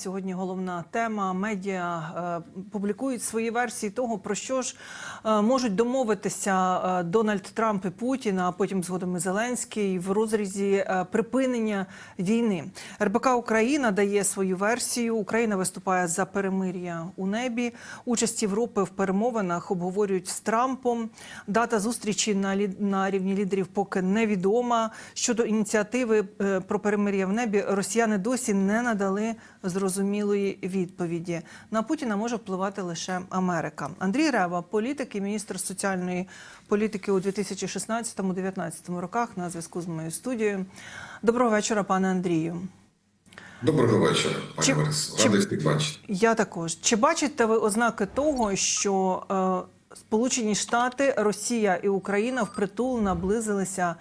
Сьогодні головна тема медіа е, публікують свої версії того, про що ж е, можуть домовитися е, Дональд Трамп і Путін, а потім згодом і Зеленський в розрізі припинення війни. РБК Україна дає свою версію. Україна виступає за перемир'я у небі. Участь Європи в перемовинах обговорюють з Трампом. Дата зустрічі на на рівні лідерів поки невідома. Щодо ініціативи про перемир'я в небі, росіяни досі не надали зрозумілої відповіді. На Путіна може впливати лише Америка. Андрій Рева, політик і міністр соціальної політики у 2016-2019 роках, на зв'язку з моєю студією. Доброго вечора, пане Андрію. Доброго вечора, пані Чи- Борис. Радий всіх бачити. Я також. Чи бачите ви ознаки того, що е, Сполучені Штати, Росія і Україна впритул наблизилися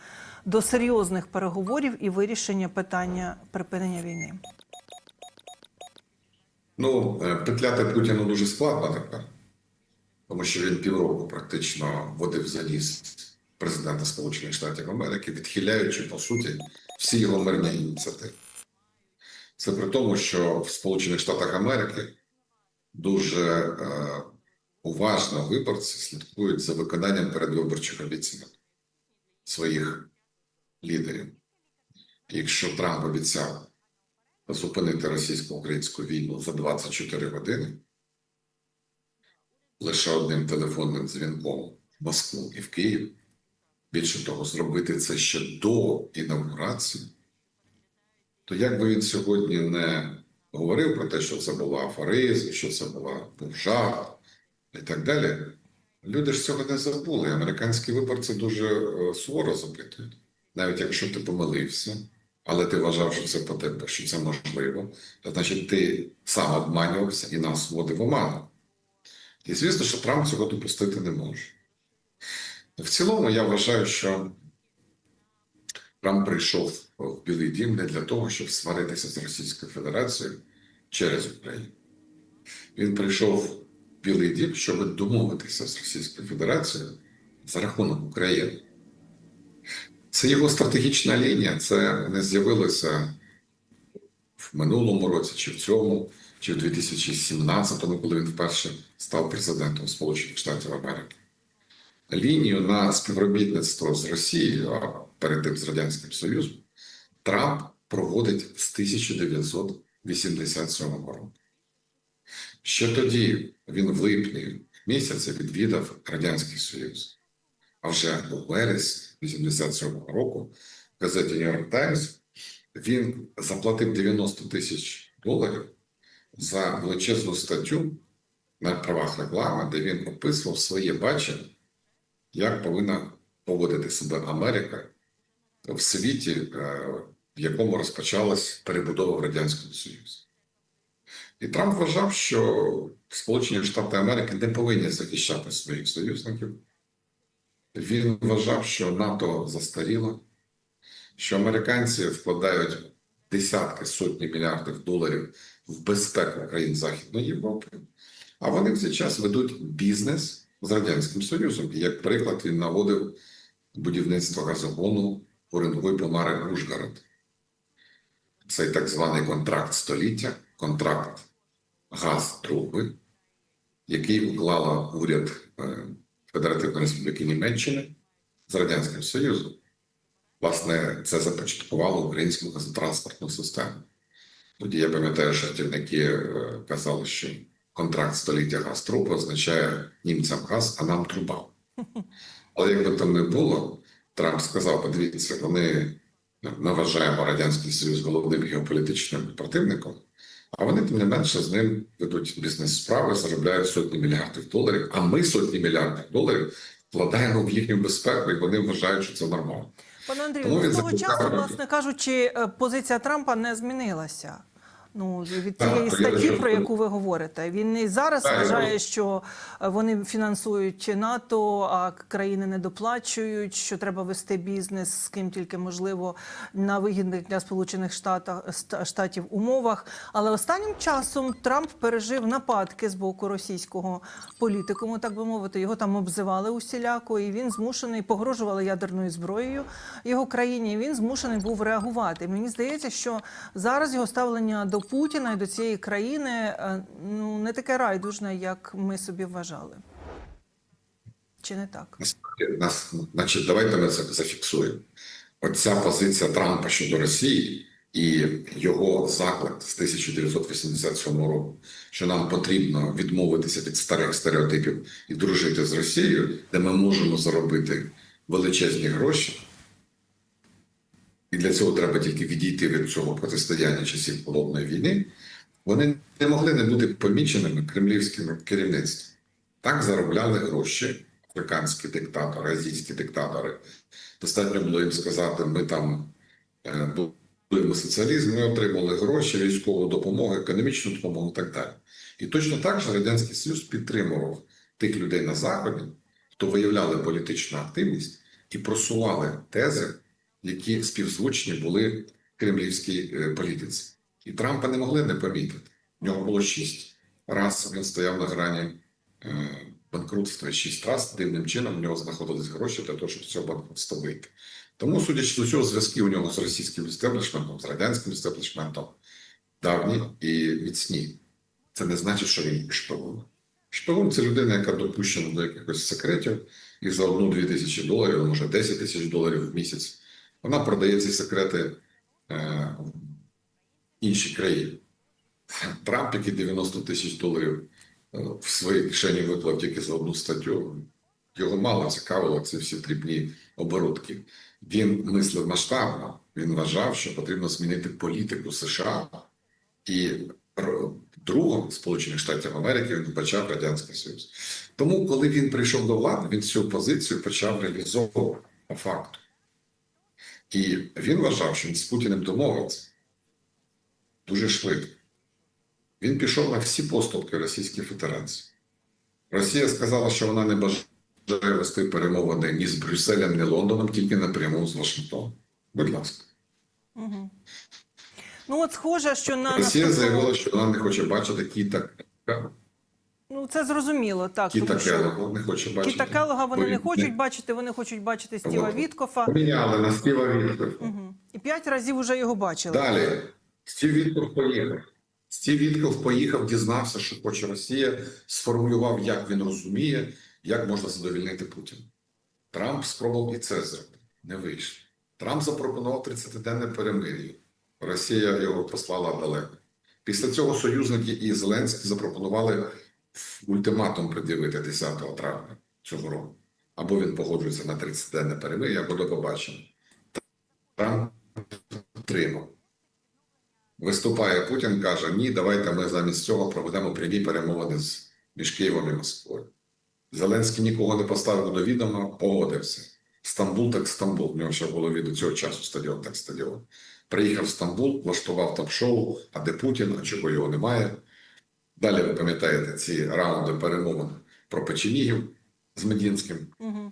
до серйозних переговорів і вирішення питання припинення війни? Ну, е, петляти Путіну дуже складно тепер, тому що він півроку практично водив за ніс президента Сполучених Штатів Америки, відхиляючи, по суті, всі його мирні ініціативи. Це при тому, що в Сполучених Штатах Америки дуже е, уважно виборці слідкують за виконанням передвиборчих обіцянок своїх лідерів. Якщо Трамп обіцяв зупинити російсько-українську війну за 24 години лише одним телефонним дзвінком в Москву і в Київ. Більше того, зробити це ще до інаугурації, то як би він сьогодні не говорив про те, що це була афоризм, що це була жарт і так далі, люди ж цього не забули. Американські виборці дуже е, суворо запитують, навіть якщо ти помилився але ти вважав, що це потрібно, що це можливо, то значить ти сам обманювався і нас вводив в оману. І звісно, що Трамп цього допустити не може. В цілому, я вважаю, що Трамп прийшов в Білий Дім не для того, щоб сваритися з Російською Федерацією через Україну. Він прийшов в Білий Дім, щоб домовитися з Російською Федерацією за рахунок України. Це його стратегічна лінія. Це не з'явилося в минулому році, чи в цьому, чи в 2017-му, коли він вперше став президентом Сполучених Штатів Америки. Лінію на співробітництво з Росією, а перед тим з Радянським Союзом, Трамп проводить з 1987 року. Ще тоді він в липні місяці відвідав Радянський Союз. А вже у вересні 87-го року в газеті York Times він заплатив 90 тисяч доларів за величезну статтю на правах реклами, де він описував своє бачення, як повинна поводити себе Америка в світі, е, в якому розпочалась перебудова в Радянському Союзі. І Трамп вважав, що Сполучені Штати Америки не повинні захищати своїх союзників. Він вважав, що НАТО застаріло, що американці вкладають десятки сотні мільярдів доларів в безпеку країн Західної Європи, а вони в цей час ведуть бізнес з Радянським Союзом. І як приклад він наводив будівництво газогону Оренговий Помари Ужгород. Цей так званий контракт століття, контракт газ труби, який уклала уряд. Федеративної Республіки Німеччини з Радянським Союзом. Власне, це започаткувало українську газотранспортну систему. Тоді я пам'ятаю, що жартівники е, казали, що контракт століття газ труба означає німцям газ, а нам труба. Але як би там не було, Трамп сказав: подивіться, вони ми вважаємо Радянський Союз головним геополітичним противником, а вони, тим не менше, з ним ведуть бізнес-справи, заробляють сотні мільярдів доларів, а ми сотні мільярдів доларів вкладаємо в їхню безпеку, і вони вважають, що це нормально. Пане Андрію, з того часу, власне кажучи, е, позиція Трампа не змінилася. Ну, від цієї статті, про яку ви говорите, він і зараз Так, вважає, що е, вони фінансують НАТО, а країни не доплачують, що треба вести бізнес з ким тільки можливо на вигідних для Сполучених Штатах Штатів умовах. Але останнім часом Трамп пережив нападки з боку російського політикуму, так би мовити. Його там обзивали усіляко, і він змушений погрожували ядерною зброєю його країні. і Він змушений був реагувати. Мені здається, що зараз його ставлення до Путіна і до цієї країни е, ну не таке райдужне, як ми собі вважали. Чи не так? Нас, значить, давайте ми зафіксуємо. Оця позиція Трампа щодо Росії і його заклик з 1987 року, що нам потрібно відмовитися від старих стереотипів і дружити з Росією, де ми можемо заробити величезні гроші. І для цього треба тільки відійти від цього протистояння часів холодної війни. Вони не могли не бути поміченими кремлівським керівництвом. Так заробляли гроші африканські диктатори, азійські диктатори. Достатньо було їм сказати, ми там е, будуємо соціалізм, ми отримали гроші, військову допомогу, економічну допомогу і так далі. І точно так же Радянський Союз підтримував тих людей на Заході, хто виявляли політичну активність і просували тези, які співзвучні були кремлівській е, політиці. І Трампа не могли не помітити. В нього було шість раз він стояв на грані е, банкрутства шість раз дивним чином в нього знаходились гроші для того, щоб цього банкрутства вийти. Тому, судячи з усього, зв'язки у нього з російським істеблішментом, з радянським істеблішментом давні і міцні. Це не значить, що він шпигун. Шпигун це людина, яка допущена до якихось секретів, і за одну-дві тисячі доларів, може 10 тисяч доларів в місяць, вона продає ці секрети е, інші країни. Трамп, який 90 тисяч доларів е, в своїй кишені виклав тільки за одну статтю. Його мало цікавило ці всі дрібні оборудки. Він мислив масштабно. Він вважав, що потрібно змінити політику США. І другом Сполучених Штатів Америки він вбачав Радянський Союз. Тому, коли він прийшов до влади, він цю позицію почав реалізовувати по факту. І він вважав, що він з Путіним домовився дуже швидко. Він пішов на всі поступки Російської Федерації. Rосія сказала, що вона не бажає вести перемовини ні з Брюсселем, ні Лондоном, тільки напряму з Вашингтоном. Будь ласка. Угу. Ну, от схоже, що на Росія заявила, що вона не хоче бачити Кіта Ну, це зрозуміло, так. Кіта тому що не хоче бачити. Кіта Келлога вони Бо не хочуть бачити, вони хочуть бачити Стіва Віткофа. Поміняли на Стіва Віткофа. Угу. І п'ять разів вже його бачили. Далі Стів Вітков поїхав. Стів Вітков поїхав, дізнався, що хоче Росія, сформулював, як він розуміє, як можна задовільнити Путіна. Трамп спробував і це зробити. Не вийшло. Трамп запропонував 30-денне перемир'я. Росія його послала далеко. Після цього союзники і Зеленський запропонували ультиматум пред'явити 10 травня цього року. Або він погоджується на 30-денне перемир'я, або до побачення. Трамп підтримав. Виступає Путін, каже: ні, давайте ми замість цього проведемо прямі перемовини з між Києвом і Москвою. Зеленський нікого не поставив до відома, погодився. Стамбул так Стамбул. В нього ще було від до цього часу стадіон так стадіон. Приїхав в Стамбул, влаштував там шоу, а де Путін, а чого його немає. Далі ви пам'ятаєте ці раунди перемовин про печенігів з Медінським. Угу.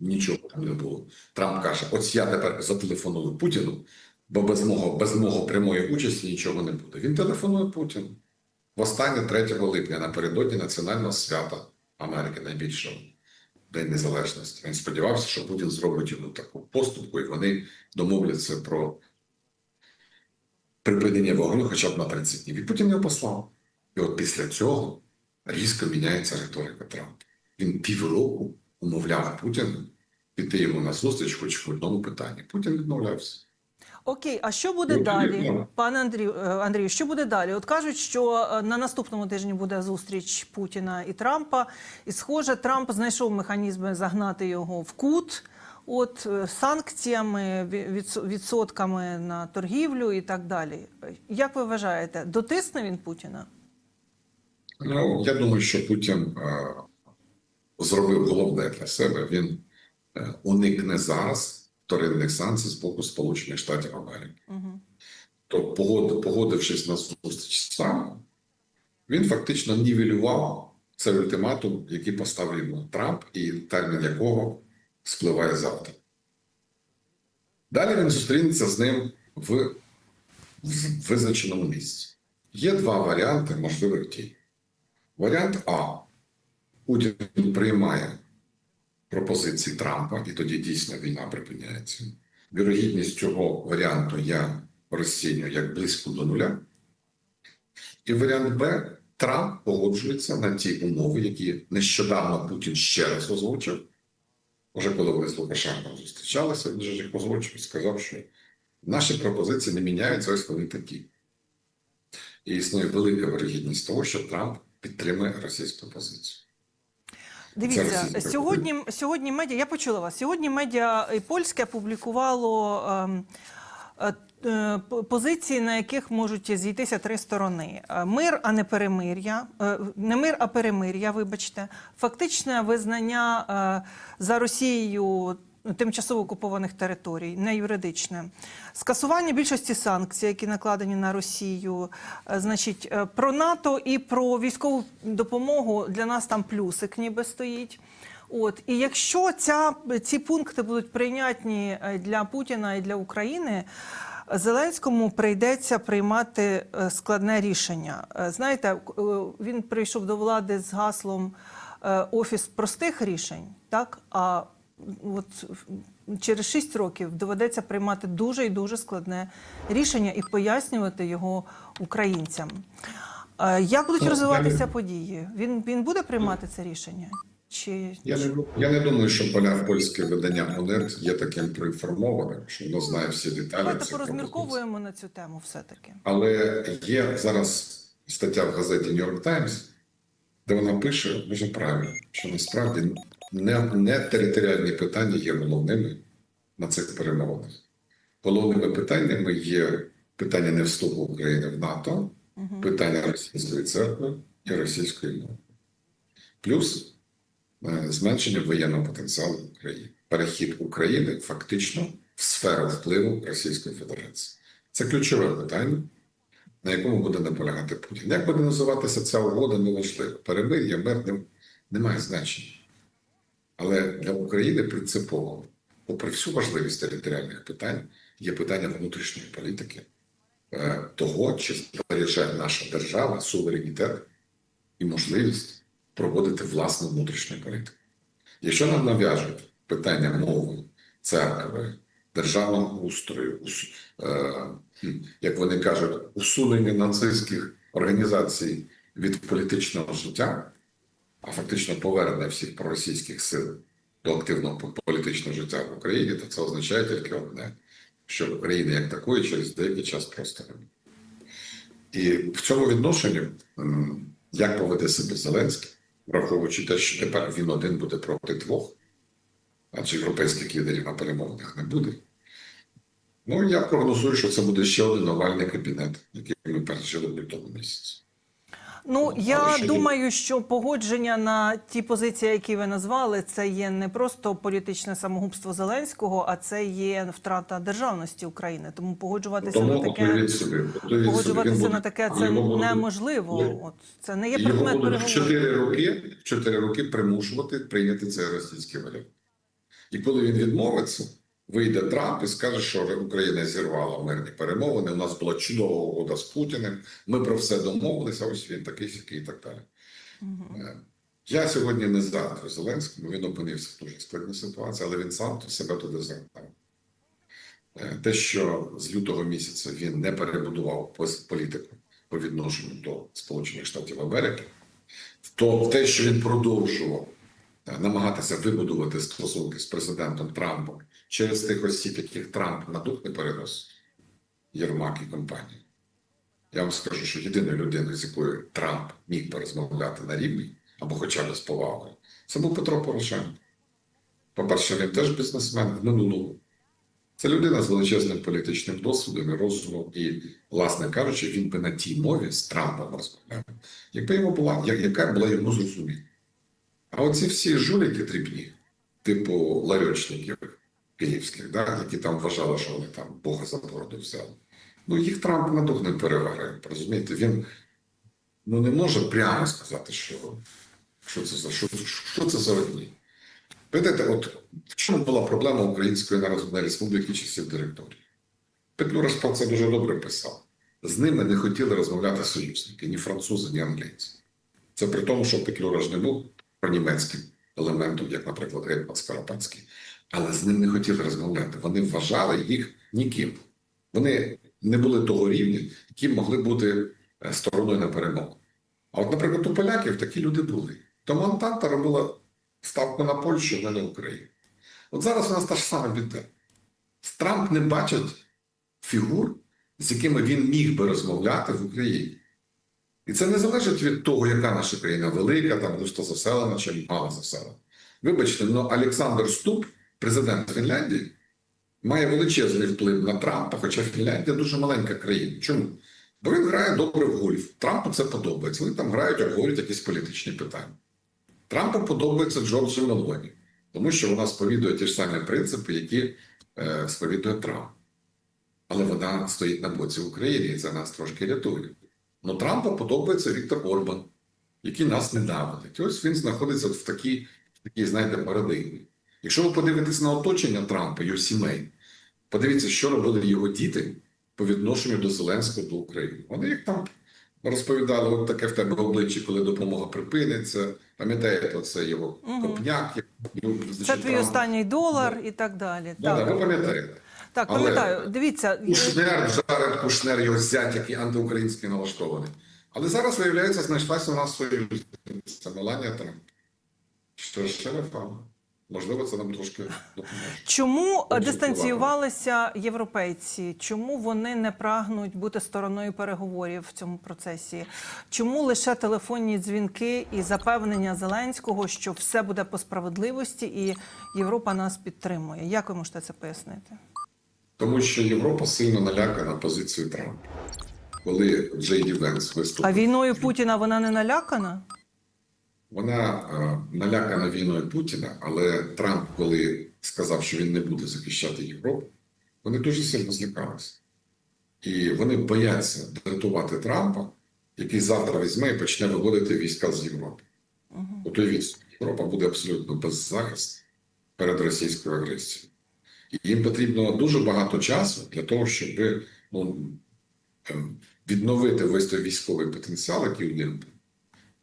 Нічого там не було. Трамп каже: ось я тепер зателефоную Путіну, бо без мого, без мого прямої участі нічого не буде. Він телефонує Путіну. Востаннє 3 липня напередодні національного свята Америки, найбільшого День Незалежності. Він сподівався, що Путін зробить йому таку поступку, і вони домовляться про припинення вогню хоча б на 30 днів. І Путін його послав. І от після цього різко міняється риторика Трампа. Він півроку умовляв Путіна піти йому на зустріч хоч в одному питанні. Путін відмовлявся. Окей, а що буде Ну, далі, пане Андрію, е, Андрію? Що буде далі? От кажуть, що е, на наступному тижні буде зустріч Путіна і Трампа, і схоже, Трамп знайшов механізми загнати його в кут. От е, санкціями, відсотками на торгівлю і так далі. Як ви вважаєте, дотисне він Путіна? Ну, я думаю, що Путін е, зробив головне для себе. Він е, уникне зараз вторинних санкцій з боку Сполучених Штатів Америки. Угу. То погод- погодившись на зустріч сам, він фактично нівелював цей ультиматум, який поставив йому Трамп, і термін якого спливає завтра. Далі він зустрінеться з ним в, в визначеному місці. Є два варіанти можливих дій. Варіант А. Путін приймає пропозиції Трампа, і тоді дійсно війна припиняється. Вірогідність цього варіанту я розцінюю як близько до нуля. І варіант Б Трамп погоджується на ті умови, які нещодавно Путін ще раз озвучив. Уже коли вони з Лукашенком зустрічалися, він же їх озвучив і сказав, що наші пропозиції не міняються, ось вони такі. І існує велика вирогідність того, що Трамп підтримує російську позицію. Дивіться, сьогодні, сьогодні медіа, я почула вас. Сьогодні медіа і польське публікувало ем, е, е, позиції, на яких можуть зійтися три сторони: Е, мир, а не перемир'я, Е, не мир, а перемир'я. Вибачте, фактичне визнання е, за Росією. Тимчасово окупованих територій, не юридичне, скасування більшості санкцій, які накладені на Росію, Е, значить, е, про НАТО і про військову допомогу для нас там плюсик ніби стоїть. От і якщо ця ці пункти будуть прийнятні е, для Путіна і для України, Зеленському прийдеться приймати е, складне рішення. Е, Знаєте, е, він прийшов до влади з гаслом е, офіс простих рішень, так а от через 6 років доведеться приймати дуже і дуже складне рішення і пояснювати його українцям. Е, Як будуть Ну, розвиватися не- події? Він, він буде приймати це рішення? Чи Я не, я не думаю, що поля польське видання «Монет» є таким проінформованим, що воно знає всі деталі. давайте порозмірковуємо на цю тему все-таки? Але є зараз стаття в газеті Нью-Йорк Таймс, де вона пише дуже правильно, що насправді не, не територіальні питання є головними на цих перемовинах. Головними питаннями є питання не вступу України в НАТО, питання російської церкви і російської мови. Плюс е, зменшення воєнного потенціалу України. Перехід України фактично в сферу впливу Російської Федерації. Це ключове питання, на якому буде наполягати Путін. Як буде називатися ця угода, неважливо. Перемир'я, мир не, не має значення. Але для України принципово, попри всю важливість територіальних питань, є питання внутрішньої політики, е, того, чи збереже наша держава суверенітет і можливість проводити власну внутрішню політику. Якщо нам нав'яжуть питання мови, церкви, державного устрою, ус- е, як вони кажуть, усунення нацистських організацій від політичного життя, а фактично повернення всіх проросійських сил до активного політичного життя в Україні, то це означає тільки одне, що України як такої через деякий час просто. І в цьому відношенні, як поведе себе Зеленський, враховуючи те, що тепер він один буде проти двох, адже європейських лідерів на перемовинах не буде. Ну, я прогнозую, що це буде ще один овальний кабінет, який ми пережили в лютому місяці. Ну Але я думаю, що погодження на ті позиції, які ви назвали, це є не просто політичне самогубство Зеленського, а це є втрата державності України. Тому погоджуватися Тому на таке собі, погоджуватися на таке це його будуть- неможливо. От це не є предмет в переговорів. 4 роки, в 4 роки примушувати прийняти цей російський варіант. І коли він відмовиться, вийде Трамп і скаже, що Україна зірвала мирні перемовини. У нас була чудова угода з Путіним. Ми про все домовилися. Ось він такий сякий і так далі. Е, Я сьогодні не за Зеленському. Він опинився в дуже складній ситуації, але він сам себе туди загнав. Е, Те, що з лютого місяця він не перебудував політику по відношенню до Сполучених Штатів Америки, то те, що він продовжував е, намагатися вибудувати стосунки з президентом Трампом через тих осіб, яких Трамп на дух не переносить, Єрмак і компанії. Я вам скажу, що єдиною людиною, з якою Трамп міг би розмовляти на рівні, або хоча б з повагою, це був Петро Порошенко. По-перше, він теж бізнесмен в минулому. Це людина з величезним політичним досвідом і розумом, і, власне кажучи, він би на тій мові з Трампом розмовляв, якби йому була, яка була йому зрозуміла. А оці всі жуліки дрібні, типу ларьочників київських, да, які там вважали, що вони там Бога за бороду взяли. Ну, їх Трамп на дух не переварив. Розумієте, він ну, не може прямо сказати, що, що це за що, що це за одні. Видите, от в чому була проблема Української Народної Республіки часів директорії? Петлюра про це дуже добре писав. З ними не хотіли розмовляти союзники, ні французи, ні англійці. Це при тому, що Петлюра ж не був пронімецьким елементом, як, наприклад, Гетьман Скоропадський. Але з ним не хотіли розмовляти. Вони вважали їх ніким. Вони не були того рівня, яким могли бути е, стороною на перемогу. А от, наприклад, у поляків такі люди були. Тому Антанта робила ставку на Польщу, а не на Україну. От зараз у нас та ж сама біда. Трамп не бачить фігур, з якими він міг би розмовляти в Україні. І це не залежить від того, яка наша країна велика, там густо заселена чи мало заселена. Вибачте, але Олександр Ступ, президент Фінляндії, має величезний вплив на Трампа, хоча Фінляндія дуже маленька країна. Чому? Бо він грає добре в гольф. Трампу це подобається. Вони там грають, обговорюють якісь політичні питання. Трампу подобається Джорджі Мелоні, тому що вона сповідує ті ж самі принципи, які е, сповідує Трамп. Але вона стоїть на боці України, і це нас трошки рятує. Ну Трампу подобається Віктор Орбан, який нас ненавидить. Ось він знаходиться в такій, в такій знаєте, парадигмі. Якщо ви подивитесь на оточення Трампа, його сімей, подивіться, що робили його діти по відношенню до Зеленського до України. Вони як там розповідали, от таке в тебе обличчя, коли допомога припиниться. Пам'ятаєте, оце його Мгм. копняк. як- Це твій Трамп. останній долар і так далі. Да, да, ви пам'ятаєте. так Але- пам'ятаю. Дивіться, Кушнер, Жаред Кушнер, його зять, який антиукраїнський налаштований. Але зараз, виявляється, знайшлася у нас союзниця Меланія Трамп. Що ж ще не факт. Можливо, це нам трошки допоможе. Чому дистанціювалися європейці? Чому вони не прагнуть бути стороною переговорів в цьому процесі? Чому лише телефонні дзвінки і запевнення Зеленського, що все буде по справедливості і Європа нас підтримує? Як ви можете це пояснити? Тому що Європа сильно налякана позицією Трампа. Коли Джей Ді Венс виступив, А війною Путіна вона не налякана? Вона е, налякана війною Путіна, але Трамп, коли сказав, що він не буде захищати Європу, вони дуже сильно злякалися. І вони бояться дратувати Трампа, який завтра візьме і почне виводити війська з Європи. От уявіть, Європа буде абсолютно беззахисна перед російською агресією. І їм потрібно дуже багато часу для того, щоб ну, ем, відновити весь той військовий потенціал, який у них був,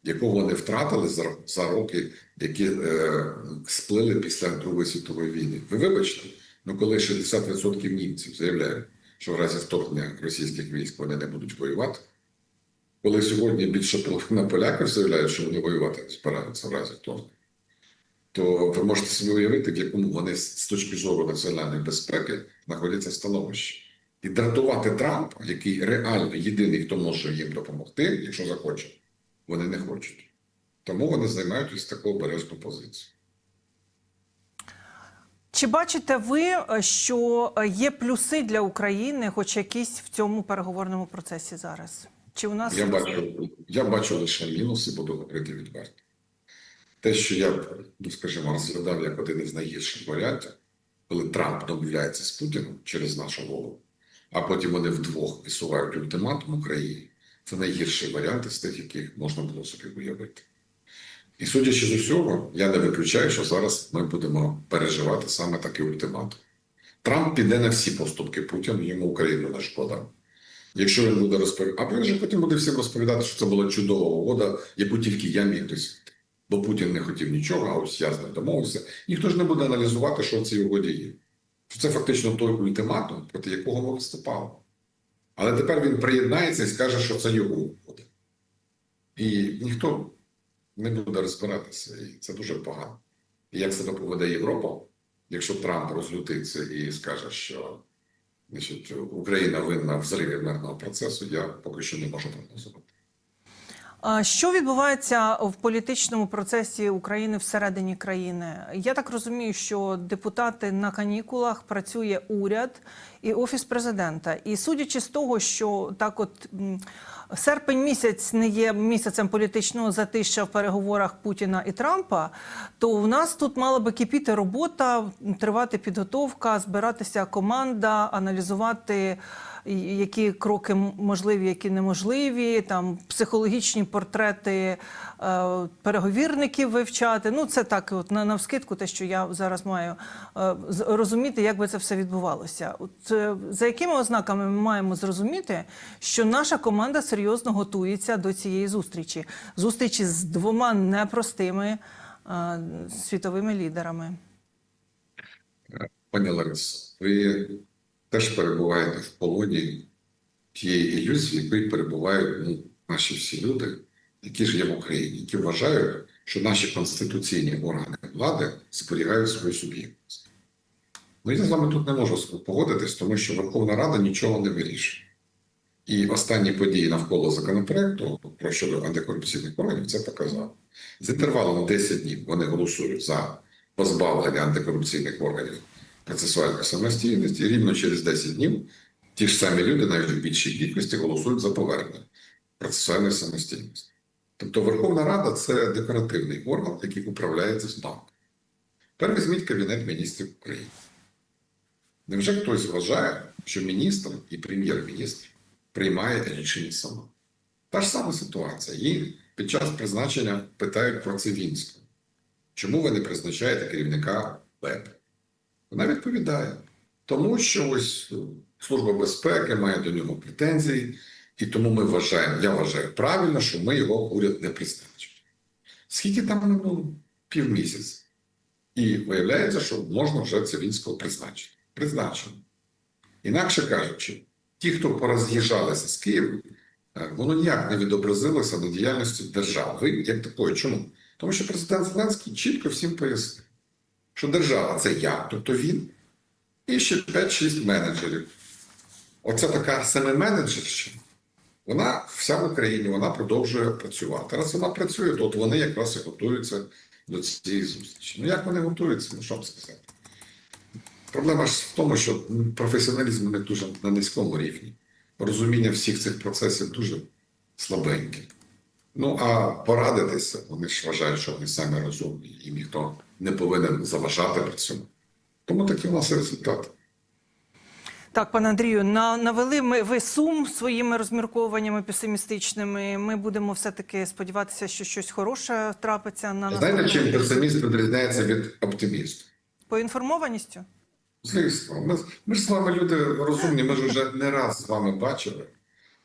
якого вони втратили за, за роки, які е, сплили після Другої світової війни. Ви вибачте, ну коли 60% німців заявляють, що в разі вторгнення російських військ вони не будуть воювати, коли сьогодні більше половина поляків заявляють, що вони воювати збираються в разі вторгнення, то ви можете собі уявити, в якому вони з точки зору національної безпеки знаходяться в становищі. І дратувати Трампа, який реально єдиний, хто може їм допомогти, якщо захоче, вони не хочуть. Тому вони займають ось таку обережну позицію. Чи бачите ви, е, що е, є плюси для України, хоч якісь в цьому переговорному процесі зараз? Чи у нас Я бачу, я бачу лише мінуси, буду говорити відверто. Те, що я, ну скажімо, розглядав як один із найгірших варіантів, коли Трамп домовляється з Путіним через нашу голову, а потім вони вдвох висувають ультиматум Україні, це найгірший варіант із тих, яких можна було собі уявити. І судячи з усього, я не виключаю, що зараз ми будемо переживати саме такий ультиматум. Трамп піде на всі поступки Путіна, йому Україну не шкода. Якщо він буде розповідати, а він же потім буде всім розповідати, що це була чудова угода, яку тільки я міг досягти. Бо Путін не хотів нічого, а ось я з ним домовився. Ніхто ж не буде аналізувати, що в цій угоді є. Це фактично той ультиматум, проти якого ми виступали. Але тепер він приєднається і скаже, що це його угода. І ніхто не буде розбиратися. І це дуже погано. І як себе поведе Європа, якщо Трамп розлютиться і скаже, що значить, Україна винна в зриві мирного процесу, я поки що не можу прогнозувати. Що відбувається в політичному процесі України всередині країни? Я так розумію, що депутати на канікулах працює уряд і офіс президента. І судячи з того, що так, от серпень місяць не є місяцем політичного затища в переговорах Путіна і Трампа, то в нас тут мала би кипіти робота, тривати підготовка, збиратися команда, аналізувати які кроки можливі, які неможливі, там психологічні портрети е, переговірників вивчати. Ну це так, от на навскидку, те, що я зараз маю е, розуміти, як би це все відбувалося. От е, за якими ознаками ми маємо зрозуміти, що наша команда серйозно готується до цієї зустрічі, зустрічі з двома непростими світовими лідерами. Пані Ларисо, ви теж перебуваєте в полоні тієї ілюзії, якій перебувають ну, наші всі люди, які ж є в Україні, які вважають, що наші конституційні органи влади зберігають свою суб'єктність. Ну, я з вами тут не можу погодитись, тому що Верховна Рада нічого не вирішує. І останні події навколо законопроекту про щодо антикорупційних органів це показали. З інтервалом 10 днів вони голосують за позбавлення антикорупційних органів процесуальної самостійності, рівно через 10 днів ті ж самі люди, навіть в більшій кількості, голосують за повернення процесуальної самостійності. Тобто Верховна Рада це декоративний орган, який управляється з банком. Тепер візьміть Кабінет міністрів України. Невже хтось вважає, що міністр і прем'єр-міністр приймає рішення сама? Та ж сама ситуація. Її під час призначення питають про Цивінську. Чому ви не призначаєте керівника БЕП? Вона відповідає, тому що ось е, Служба безпеки має до нього претензії, і тому ми вважаємо, я вважаю правильно, що ми його уряд не призначимо. Скільки там минуло? Півмісяця. І виявляється, що можна вже Цивінського призначити. Призначено. Інакше кажучи, ті, хто пороз'їжджалися з Києва, е, воно ніяк не відобразилося на діяльності держави як такої. Чому? Тому що президент Зеленський чітко всім пояснив, що держава це я, тобто він, і ще 5-6 менеджерів. Оце така семименеджерщина. Вона вся в Україні, вона продовжує працювати. Раз вона працює, то от вони якраз і готуються до цієї зустрічі. Ну як вони готуються, ну що вам сказати? Проблема ж в тому, що професіоналізм них дуже на низькому рівні. Розуміння всіх цих процесів дуже слабеньке. Ну а порадитися, вони ж вважають, що вони самі розумні, їм ніхто не повинен заважати при цьому. Тому такі у нас і результати. Так, пане Андрію, на, навели ми ви сум своїми розмірковуваннями песимістичними. Ми будемо все-таки сподіватися, що щось хороше трапиться на Знаєте, чим песиміст відрізняється від оптиміста? Поінформованістю? Звісно, ми, ми ж з вами люди розумні, ми ж вже не раз з вами бачили,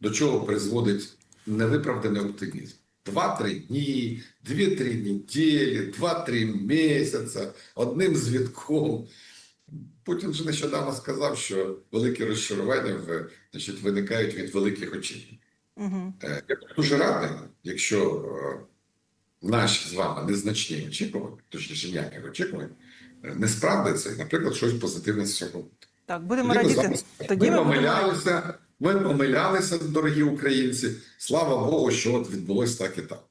до чого призводить невиправданий оптимізм. Два-три дні, дві-три неділі, два-три місяці, одним звідком. Путін же нещодавно сказав, що великі розчарування в- значить, виникають від великих очікувань. Угу. Е, Я дуже радий, якщо е, наші з вами незначні очікування, точніше ніяких очікувань, е, не справдиться, і, наприклад, щось позитивне з цього. Так, будемо Тоді радіти. Тоді ми помилялися, ми помилялися, дорогі українці. Слава Богу, що от відбулось так і так.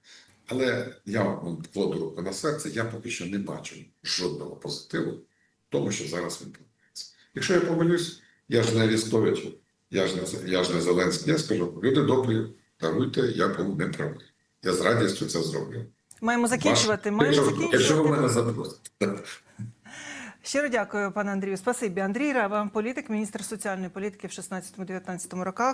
Але я вам кладу руку на серце, я поки що не бачу жодного позитиву в тому, що зараз відбувається. Якщо я помилюсь, я ж не Арестович, я ж не, я ж не Зеленський, я скажу, люди добрі, даруйте, я був неправий. Я з радістю це зроблю. маємо закінчувати. Ваш- Маємо якщо, якщо ви мене запросите. Щиро дякую, пане Андрію. Спасибі. Андрій Рева, політик, міністр соціальної політики в 16-19 роках.